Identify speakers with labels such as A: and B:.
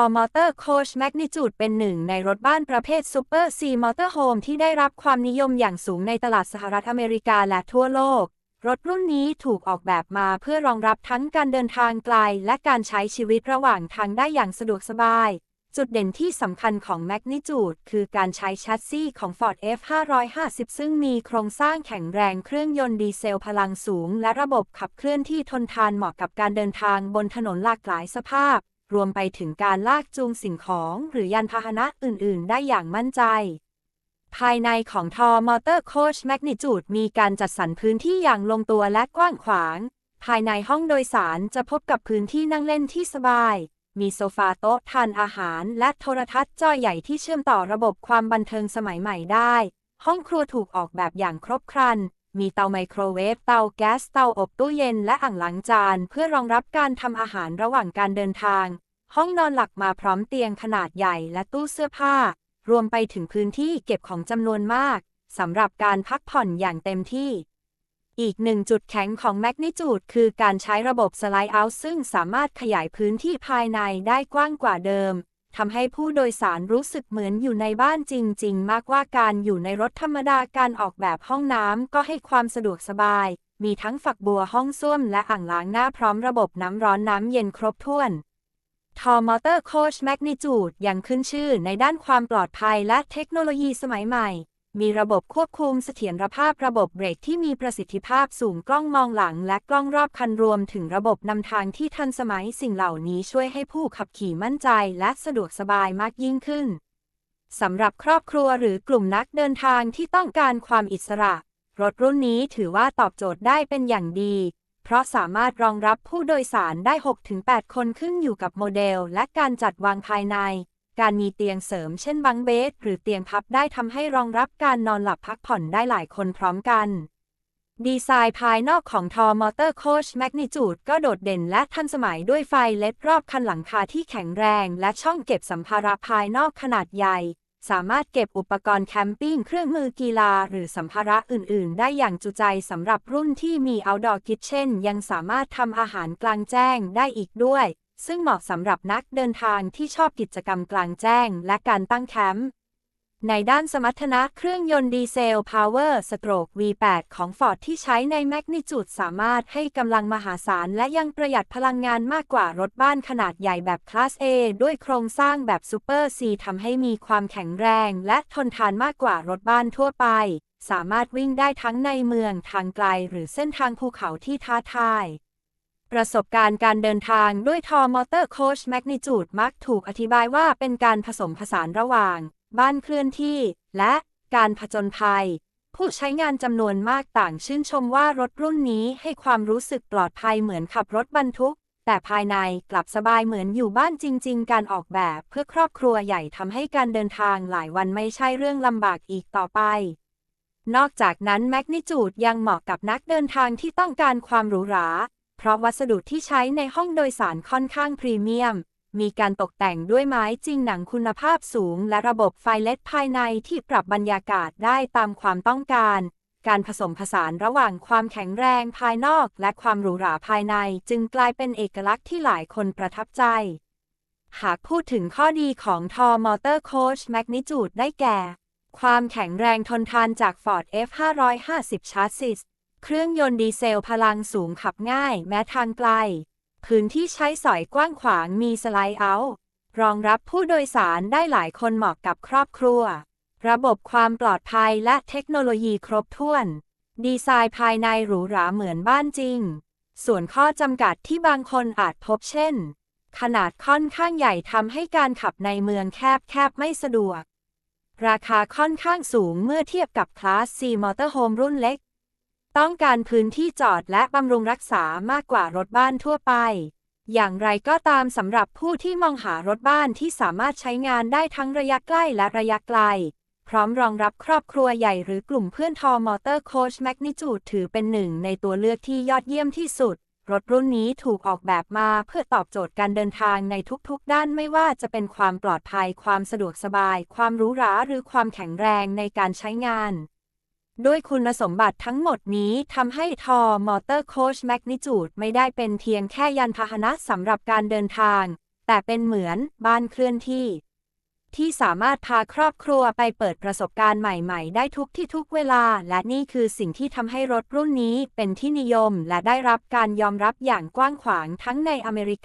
A: อมอเตอร์โคชแมกนิจูดเป็นหนึ่งในรถบ้านประเภทซูเปอร์ซีมอเตอร์โฮมที่ได้รับความนิยมอย่างสูงในตลาดสหรัฐอเมริกาและทั่วโลก รถรุ่นนี้ถูกออกแบบมาเพื่อรองรับทั้งการเดินทางไกล และการใช้ชีวิตระหว่างทางได้อย่างสะดวกสบาย จุดเด่นที่สำคัญของ Magnitude คือการใช้แชสซีของ Ford F550 ซึ่งมีโครงสร้างแข็งแรงเครื่องยนต์ดีเซลพลังสูง และระบบขับเคลื่อนที่ทนทานเหมาะกับการเดินทางบนถนนหลากหลายสภาพ รวมไปถึงการลากจูงสิ่งของหรือยานพาหนะอื่น ๆ ได้อย่างมั่นใจ ภายในของทอมอเตอร์โคชแมกนิจูดมีการจัดสรรพื้นที่อย่างลงตัวและกว้างขวาง ภายในห้องโดยสารจะพบกับพื้นที่นั่งเล่นที่สบาย มีโซฟาโต๊ะทานอาหาร และโทรทัศน์จอใหญ่ที่เชื่อมต่อระบบความบันเทิงสมัยใหม่ได้ ห้องครัวถูกออกแบบอย่างครบครัน มีเตาไมโครเวฟ เตาแก๊ส เตาอบตู้เย็น และอ่างล้างจาน เพื่อรองรับการทำอาหารระหว่างการเดินทาง ห้องนอนหลักมาพร้อมเตียงขนาดใหญ่และตู้เสื้อผ้า รวมไปถึงพื้นที่เก็บของจำนวนมากสำหรับการพักผ่อนอย่างเต็มที่ อีกหนึ่งจุดแข็งของ Magnitude คือการใช้ระบบสไลด์เอาซึ่งสามารถขยายพื้นที่ภายในได้กว้างกว่าเดิม ทำให้ผู้โดยสารรู้สึกเหมือนอยู่ในบ้านจริง ๆ มากกว่าการอยู่ในรถธรรมดาการออกแบบห้องน้ำก็ให้ความสะดวกสบาย มีทั้งฝักบัวห้องส้วมและอ่างล้างหน้าพร้อมระบบน้ำร้อนน้ำเย็นครบถ้วนทอมอเตอร์โคชแมกนิจูดยังขึ้นชื่อในด้านความปลอดภัยและเทคโนโลยีสมัยใหม่ มีระบบควบคุมเสถียรภาพระบบเบรกที่มีประสิทธิภาพสูงกล้องมองหลัง และกล้องรอบคันรวมถึงระบบนำทางที่ทันสมัยสิ่งเหล่านี้ช่วยให้ผู้ขับขี่มั่นใจและสะดวกสบายมากยิ่งขึ้นสำหรับครอบครัวหรือกลุ่มนักเดินทางที่ต้องการความอิสระ รถรุ่นนี้ถือว่าตอบโจทย์ได้เป็นอย่างดี เพราะสามารถรองรับผู้โดยสารได้ 6-8 คนขึ้นอยู่กับโมเดล และการจัดวางภายใน การมีเตียงเสริมเช่นบังเบสหรือเตียงพับได้ทำให้รองรับการนอนหลับพักผ่อนได้หลายคนพร้อมกัน ดีไซน์ภายนอกของทอมอเตอร์โคชแมกนิจูดก็โดดเด่นและทันสมัยด้วยไฟเล็ดรอบคันหลังคาที่แข็งแรง และช่องเก็บสัมภาระภายนอกขนาดใหญ่ สามารถเก็บอุปกรณ์แคมปิ้งเครื่องมือกีฬา หรือสัมภาระอื่น ๆ ได้อย่างจุใจสำหรับรุ่นที่มี outdoor kitchen ยังสามารถทำอาหารกลางแจ้งได้อีกด้วย ซึ่งเหมาะสำหรับนักเดินทางที่ชอบกิจกรรมกลางแจ้งและการตั้งแคมป์ ในด้านสมรรถนะเครื่องยนต์ดีเซล Power Stroke V8 ของ Ford ที่ใช้ใน Magnitude สามารถให้กำลังมหาศาลและยังประหยัดพลังงานมากกว่ารถบ้านขนาดใหญ่แบบคลาส A ด้วยโครงสร้างแบบ Super C ทำให้มีความแข็งแรงและทนทานมากกว่ารถบ้านทั่วไป สามารถวิ่งได้ทั้งในเมืองทางไกลหรือเส้นทางภูเขาที่ท้าทาย ประสบการณ์การเดินทางด้วยทอมอเตอร์โคชแมกนิจูดมักถูกอธิบายว่าเป็นการผสมผสานระหว่าง บ้านเคลื่อนที่ และการผจญภัย ผู้ใช้งานจำนวนมากต่างชื่นชมว่ารถรุ่นนี้ให้ความรู้สึกปลอดภัยเหมือนขับรถบรรทุก แต่ภายในกลับสบายเหมือนอยู่บ้านจริง ๆ การออกแบบเพื่อครอบครัวใหญ่ทำให้การเดินทางหลายวันไม่ใช่เรื่องลำบากอีกต่อไปนอกจากนั้นแมกนิจูดยังเหมาะกับนักเดินทางที่ต้องการความหรูหรา เพราะวัสดุที่ใช้ในห้องโดยสารค่อนข้างพรีเมียม มีการตกแต่งด้วยไม้จริงหนังคุณภาพสูง และระบบไฟเลดภายในที่ปรับบรรยากาศได้ตามความต้องการ การผสมผสานระหว่างความแข็งแรงภายนอก และความหรูหราภายในจึงกลายเป็นเอกลักษณ์ที่หลายคนประทับใจ หากพูดถึงข้อดีของทอมอเตอร์โคชแมกนิจูดได้แก่ ความแข็งแรงทนทานจาก Ford F550 ชาร์ซิส เครื่องยนต์ดีเซลพลังสูงขับง่ายแม้ทางไกล พื้นที่ใช้สอยกว้างขวางมีสไลด์เอาท์รองรับผู้โดยสารได้หลายคนเหมาะกับครอบครัว ระบบความปลอดภัยและเทคโนโลยีครบถ้วน ดีไซน์ภายในหรูหราเหมือนบ้านจริง ส่วนข้อจำกัดที่บางคนอาจพบเช่น ขนาดค่อนข้างใหญ่ทำให้การขับในเมืองแคบๆไม่สะดวก ราคาค่อนข้างสูงเมื่อเทียบกับคลาส C Motorhome รุ่นเล็ก ต้องการพื้นที่จอดและบำรุงรักษามากกว่ารถบ้านทั่วไป อย่างไรก็ตามสำหรับผู้ที่มองหารถบ้านที่สามารถใช้งานได้ทั้งระยะใกล้และระยะไกล พร้อมรองรับครอบครัวใหญ่หรือกลุ่มเพื่อนทอมอเตอร์โคชแมกนิจูดถือเป็นหนึ่งในตัวเลือกที่ยอดเยี่ยมที่สุด รถรุ่นนี้ถูกออกแบบมาเพื่อตอบโจทย์การเดินทางในทุกๆ ด้านไม่ว่าจะเป็นความปลอดภัย ความสะดวกสบาย ความหรูหราหรือความแข็งแรงในการใช้งาน ด้วยคุณสมบัติทั้งหมดนี้ทำให้ทอมอเตอร์โคชแมกนิจูดไม่ได้เป็นเพียงแค่ยานพาหนะสำหรับการเดินทาง แต่เป็นเหมือนบ้านเคลื่อนที่ ที่สามารถพาครอบครัวไปเปิดประสบการณ์ใหม่ๆ ได้ทุกที่ทุกเวลา และนี่คือสิ่งที่ทำให้รถรุ่นนี้เป็นที่นิยม และได้รับการยอมรับอย่างกว้างขวางทั้งในอเมริกา